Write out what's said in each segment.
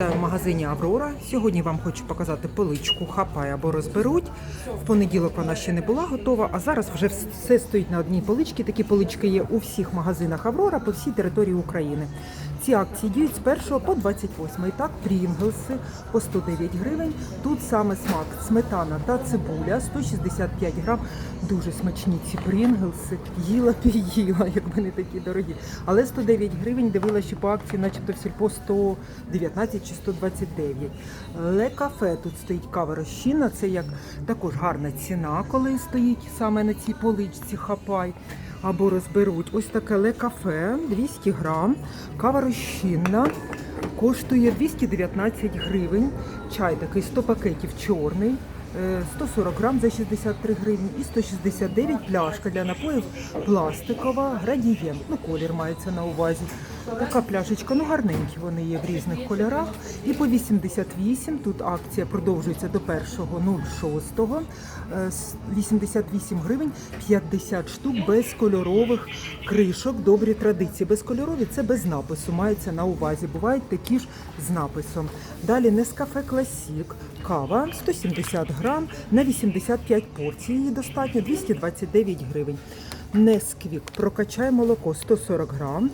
В магазині Аврора. Сьогодні вам хочу показати поличку хапай або розберуть. В понеділок вона ще не була готова, а зараз вже все стоїть на одній поличці. Такі полички є у всіх магазинах Аврора по всій території України. Ці акції діють з 1 по 28. І так, прінглси по 109 гривень. Тут саме смак сметана та цибуля 165 грам. Дуже смачні ці прінглси. Їла піїла, якби не такі дорогі. Але 109 гривень дивилася, по акції, начебто в сільпо 119 чи 129. Ле кафе тут стоїть кава розчинна. Це як також гарна ціна, коли стоїть саме на цій поличці хапай. Або розберуть ось таке ле кафе 200 грам, кава розчинна. Коштує 219 гривень. Чай такий 100 пакетів чорний. е, 140 грам за 63 гривні і 169 пляшка для напоїв пластикова, градієнт. Ну, колір мається на увазі. Така пляшечка, ну гарненькі вони є в різних кольорах. І по 88, тут акція продовжується до 1.06. Е, 88 гривень 50 штук безкольорових кришок. Добрі традиції. Безкольорові це без напису, мається на увазі. Бувають такі ж з написом. Далі Нескафе Класік, кава 170 грам на 85 порцій. Її достатньо 229 гривень. Несквік прокачай молоко 140 грам.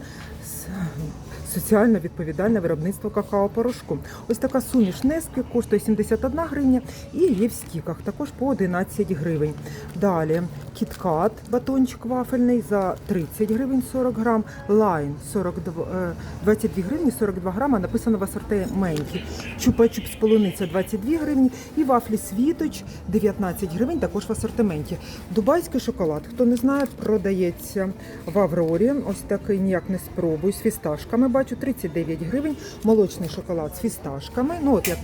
Соціально відповідальне виробництво какао-порошку. Ось така суміш нески коштує 71 гривня і є в стіках, також по 11 гривень. Далі кіткат, батончик вафельний за 30 гривень 40 грам, лайн 42, е, 22 гривні 42 грама, написано в асортименті. Чупа-чуп з полуниця 22 гривні і вафлі світоч 19 гривень, також в асортименті. Дубайський шоколад, хто не знає, продається в Аврорі. Ось такий ніяк не спробуй з фісташками. Бачу 39 гривень. Молочний шоколад з фісташками. Ну от як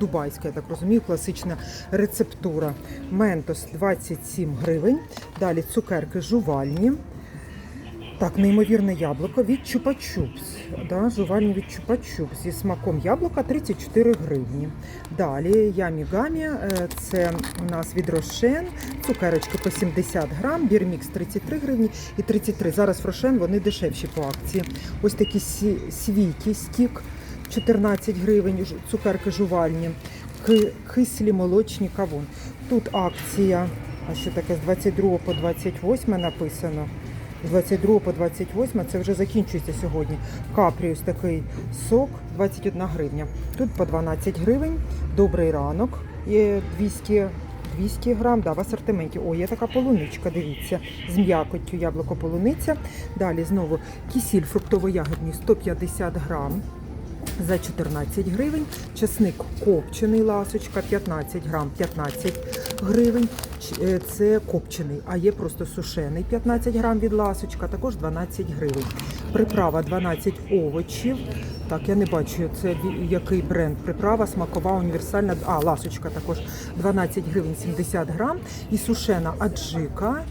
дубайська, я так розумію, класична рецептура. Ментос 27 гривень. Далі цукерки жувальні. Так, неймовірне яблуко від Чупа-Чупс. Да, жувальні від Чупа-Чупс зі смаком яблука 34 гривні. Далі Ямі Гамі, е, це у нас від Рошен, цукерочки по 70 грам, бірмікс 33 гривні і 33. Зараз в Рошен вони дешевші по акції. Ось такі світі стік 14 гривень, цукерки жувальні, кислі молочні кавун. Тут акція, а що таке з 22 по 28 написано. З 22 по 28 це вже закінчується сьогодні. Капріус такий сок 21 гривня. Тут по 12 гривень. Добрий ранок. Є 200 200 грам, да, в асортименті. О, є така полуничка, дивіться, з м'якоттю яблуко полуниця. Далі знову кисіль фруктово-ягідний 150 грам за 14 гривень. Чесник копчений ласочка 15 грам 15 гривень. Е, Це копчений, а є просто сушений 15 грам від ласочка, також 12 гривень. Приправа 12 овочів. Так, я не бачу, це який бренд. Приправа смакова, універсальна. А, ласочка також 12 гривень 70 грам. І сушена аджика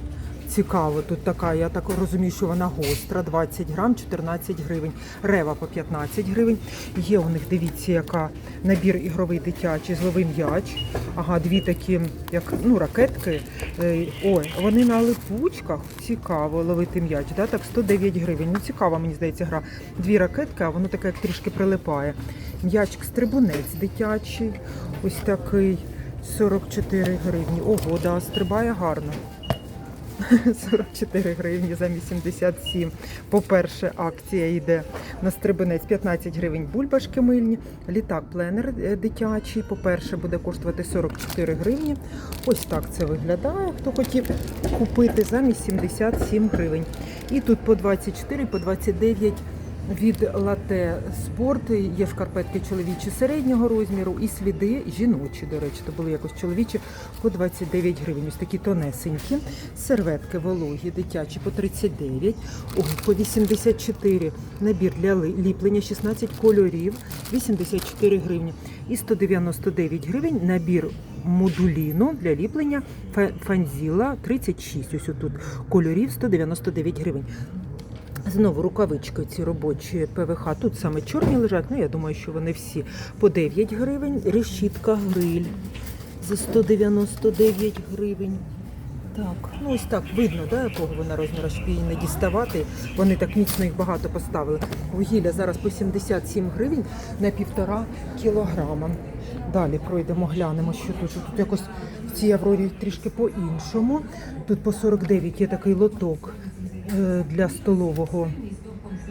Цікаво, тут така, я так розумію, що вона гостра, 20 грам, 14 гривень, рева по 15 гривень. Є у них, дивіться, яка набір ігровий дитячий, зловий м'яч. Ага, дві такі, як ну, ракетки. Е, Ой, вони на липучках. Цікаво ловити м'яч. Да? Так, 109 гривень. Ну, цікава, мені здається, гра. Дві ракетки, а воно таке як трішки прилипає. М'ячик стрибунець дитячий. Ось такий 44 гривні. Ого, да, стрибає гарно. 44 гривні за 87. По-перше, акція йде на стрибинець 15 гривень бульбашки мильні. Літак пленер е, дитячий. По-перше, буде коштувати 44 гривні. Ось так це виглядає. Хто хотів купити замість 77 гривень. І тут по 24, по 29 від лате спорт є шкарпетки чоловічі середнього розміру і сліди жіночі, до речі, то були якось чоловічі по 29 гривень. Ось такі тонесенькі. Серветки вологі, дитячі по 39, ой, по 84 набір для ліплення, 16 кольорів, 84 гривні. І 199 гривень набір модуліну для ліплення фанзіла 36. Ось тут кольорів 199 гривень. Знову рукавички ці робочі ПВХ. Тут саме чорні лежать. Ну я думаю, що вони всі по 9 гривень. Решітка гриль за 199 гривень. Так, ну ось так видно, да, якого вона розміру, щоб її не діставати. Вони так міцно їх багато поставили. Вугілля зараз по 77 гривень на півтора кілограма. Далі пройдемо, глянемо, що тут. Тут якось в цій аврорі трішки по-іншому. Тут по 49 є такий лоток для столового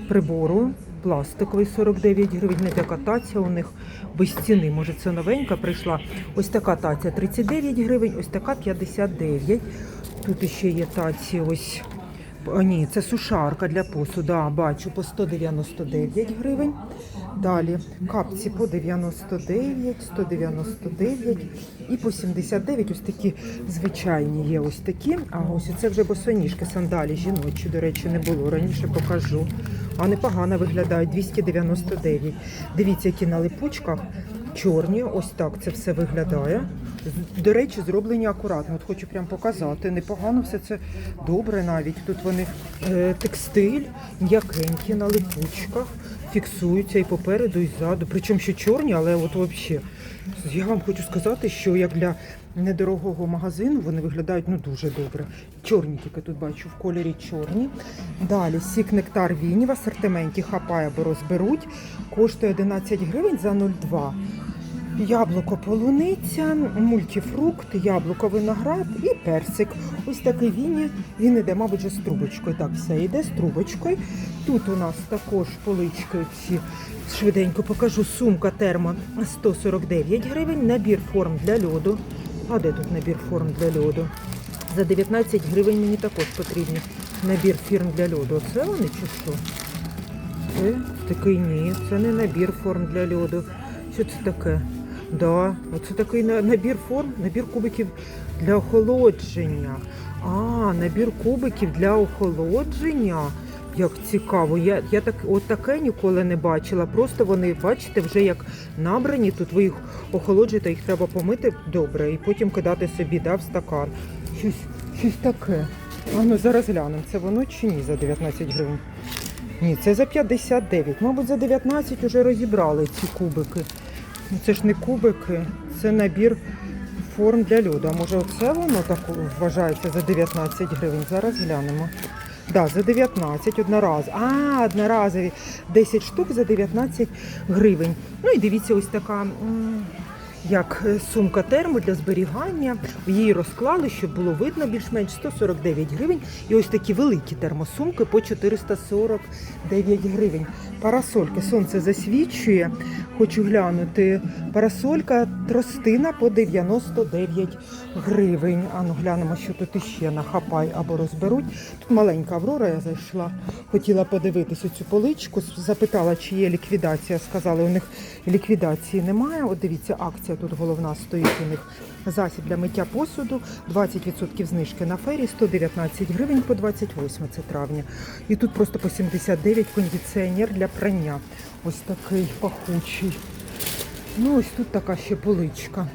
прибору. Пластиковий 49 гривень, не така таця у них без ціни. Може, це новенька прийшла. Ось така таця 39 гривень, ось така 59. Тут ще є таці ось. А, ні, це сушарка для посуду, а, бачу, по 199 гривень. Далі капці по 99, 199 і по 79. Ось такі звичайні є ось такі. А ось це вже босоніжки, сандалі жіночі, до речі, не було. Раніше покажу. А непогано виглядають 299. Дивіться, які на липучках чорні. Ось так це все виглядає. До речі, зроблені акуратно. От хочу прям показати. Непогано все це добре навіть. Тут вони е, текстиль, м'якенькі на липучках, фіксуються і попереду, і ззаду. Причому ще чорні, але от взагалі. Я вам хочу сказати, що як для недорогого магазину вони виглядають ну дуже добре. Чорні тільки тут бачу в кольорі чорні. Далі сік нектар віні в асортименті хапає або розберуть. Коштує 11 гривень за 0,2. Яблуко полуниця, мультифрукт, яблуко виноград і персик. Ось такий віні. Він іде, мабуть, з трубочкою. Так, все йде з трубочкою. Тут у нас також полички ці швиденько покажу. Сумка термо 149 гривень, набір форм для льоду. А де тут набір форм для льоду? За 19 гривень мені також потрібні набір фірм для льоду. Оце вони чи що? Це такий ні, це не набір форм для льоду. Що це таке? Да, оце такий набір форм, набір кубиків для охолодження. А, набір кубиків для охолодження. Як цікаво. Я, я так, от таке ніколи не бачила. Просто вони, бачите, вже як набрані, тут ви їх охолоджуєте, їх треба помити добре і потім кидати собі да, в стакан. Щось, щось таке. А ну зараз глянемо, це воно чи ні за 19 гривень. Ні, це за 59. Мабуть, за 19 вже розібрали ці кубики. Це ж не кубики, це набір форм для льоду. А може оце воно так вважається за 19 гривень? Зараз глянемо. Да, за 19 однораз. А, одноразові 10 штук за 19 гривень. Ну і дивіться, ось така. Як е, сумка термо для зберігання, її розклали, щоб було видно більш-менш 149 гривень. І ось такі великі термосумки по 449 гривень. Парасольки сонце засвічує. Хочу глянути. Парасолька тростина по 99 гривень. Ану, глянемо, що тут іще на хапай або розберуть. Тут маленька Аврора, я зайшла. Хотіла подивитися цю поличку. Запитала, чи є ліквідація. Сказали, у них ліквідації немає. От дивіться, акція тут головна стоїть у них. Засіб для миття посуду, 20% знижки на фері, 119 гривень по 28 це травня. І тут просто по 79 кондиціонер для прання. Ось такий пахучий. Ну, ось тут така ще поличка.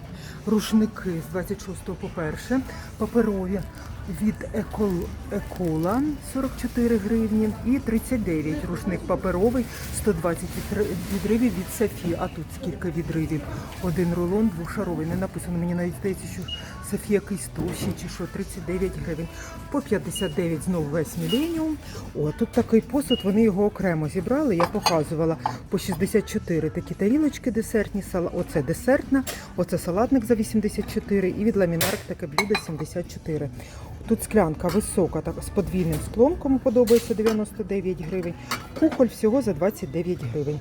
Рушники з 26 по перше, паперові від Екол, Екола 44 гривні і 39 рушник паперовий, 120 відри- відривів від Софі. А тут скільки відривів? Один рулон двошаровий. Не написано, мені навіть здається, що Софі якийсь товщий чи що, 39 гривень. По 59 знову весь міленіум. О, тут такий посуд, вони його окремо зібрали, я показувала. По 64 такі тарілочки десертні, сала... оце десертна, оце салатник за 84 і від ламінарок таке блюдо 74. Тут склянка висока, так, з подвійним склом, кому подобається 99 гривень. Кухоль всього за 29 гривень.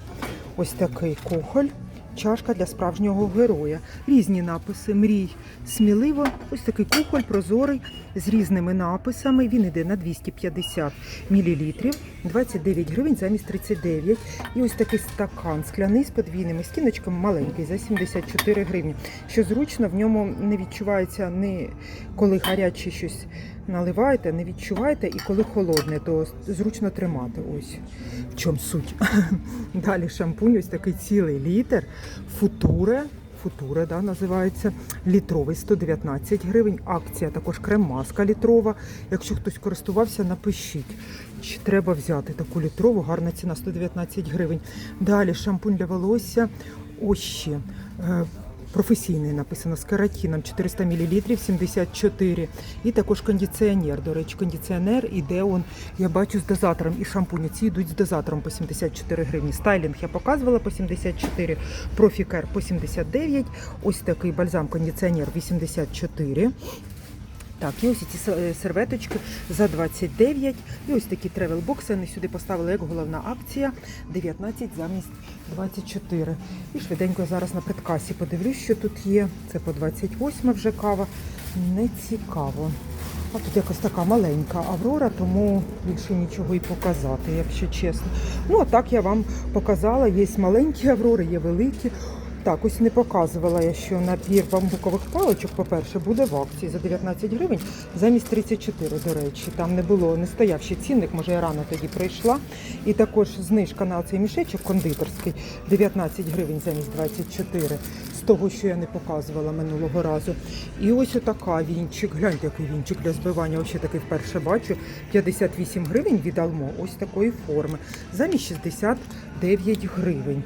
Ось такий кухоль. Чашка для справжнього героя. Різні написи. Мрій сміливо. Ось такий кухоль прозорий з різними написами. Він йде на 250 мл, 29 гривень замість 39. І ось такий стакан скляний з подвійними стіночками, маленький за 74 гривні. Що зручно, в ньому не відчувається ні коли гаряче щось наливаєте, не відчуваєте, і коли холодне, то зручно тримати. Ось в чому суть. Далі шампунь, ось такий цілий літр. Футуре. Футуре, да, називається літровий 119 гривень. Акція також крем-маска літрова. Якщо хтось користувався, напишіть, чи треба взяти таку літрову, гарна ціна 119 гривень. Далі шампунь для волосся. Ось ще. Професійний написано з каратіном 400 мл 74. І також кондиціонер. До речі, кондиціонер іде он, я бачу з дозатором. І шампуні ці йдуть з дозатором по 74 гривні. Стайлінг я показувала по 74, профікер по 79. Ось такий бальзам кондиціонер 84. Так, і ось ці е, серветочки за 29. І ось такі тревел-бокси вони сюди поставили як головна акція 19 замість 24. І швиденько зараз на предкасі подивлюсь, що тут є. Це по 28 вже кава. Не цікаво. А тут якось така маленька аврора, тому більше нічого і показати, якщо чесно. Ну, а так я вам показала. Є маленькі аврори, є великі. Так, ось не показувала я, що набір бамбукових паличок, по-перше, буде в акції за 19 гривень замість 34, до речі. Там не було, не стояв ще цінник, може я рано тоді прийшла. І також знижка на цей мішечок кондитерський 19 гривень замість 24, з того, що я не показувала минулого разу. І ось отака вінчик. Гляньте, який вінчик для збивання. Ось такий вперше бачу. 58 гривень від Алмо, ось такої форми. Замість 69 гривень.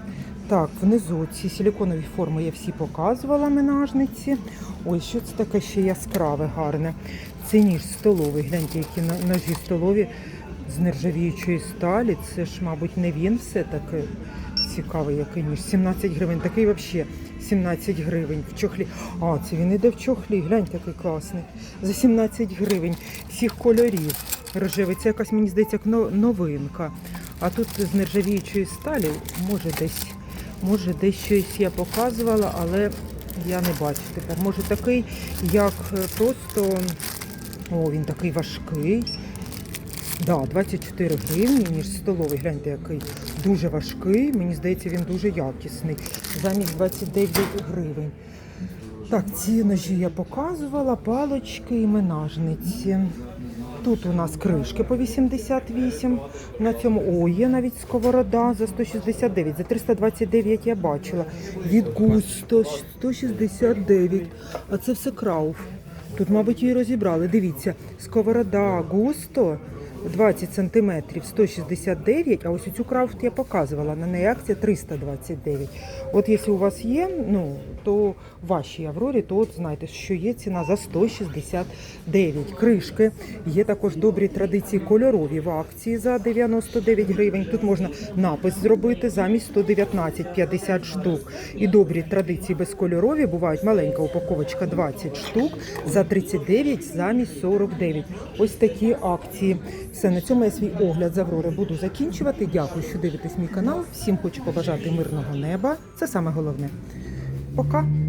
Так, внизу ці силіконові форми я всі показувала менажниці. Ой, що це таке ще яскраве, гарне. Це ніж столовий. Гляньте, які ножі столові з нержавіючої сталі. Це ж, мабуть, не він все таки цікавий, який ніж. 17 гривень. Такий взагалі 17 гривень в чохлі. А, це він іде в чохлі. Гляньте, який класний. За 17 гривень всіх кольорів. Рожевий. Це якась, мені здається, новинка. А тут з нержавіючої сталі, може десь. Може, десь щось я показувала, але я не бачу тепер. Може такий, як е, просто. О, він такий важкий. Да, 24 гривні, ніж столовий. Гляньте, який дуже важкий. Мені здається, він дуже якісний. Замість 29 гривень. Так, ці ножі я показувала, палочки і менажниці. Тут у нас кришки по 88. На цьому о, є навіть сковорода за 169. За 329 я бачила. Від густо 169. А це все крауф. Тут, мабуть, її розібрали. Дивіться, сковорода густо 20 сантиметрів 169, а ось цю крафт я показувала. На неї акція 329. От якщо у вас є, ну то в вашій Аврорі, то от знаєте, що є ціна за 169. Кришки є також добрі традиції кольорові в акції за 99 гривень. Тут можна напис зробити замість 119 50 штук. І добрі традиції безкольорові бувають маленька упаковочка 20 штук за 39 замість 49. Ось такі акції. Все на цьому я свій огляд з Аврори буду закінчувати. Дякую, що дивитесь мій канал. Всім хочу побажати мирного неба. Це саме головне. Пока.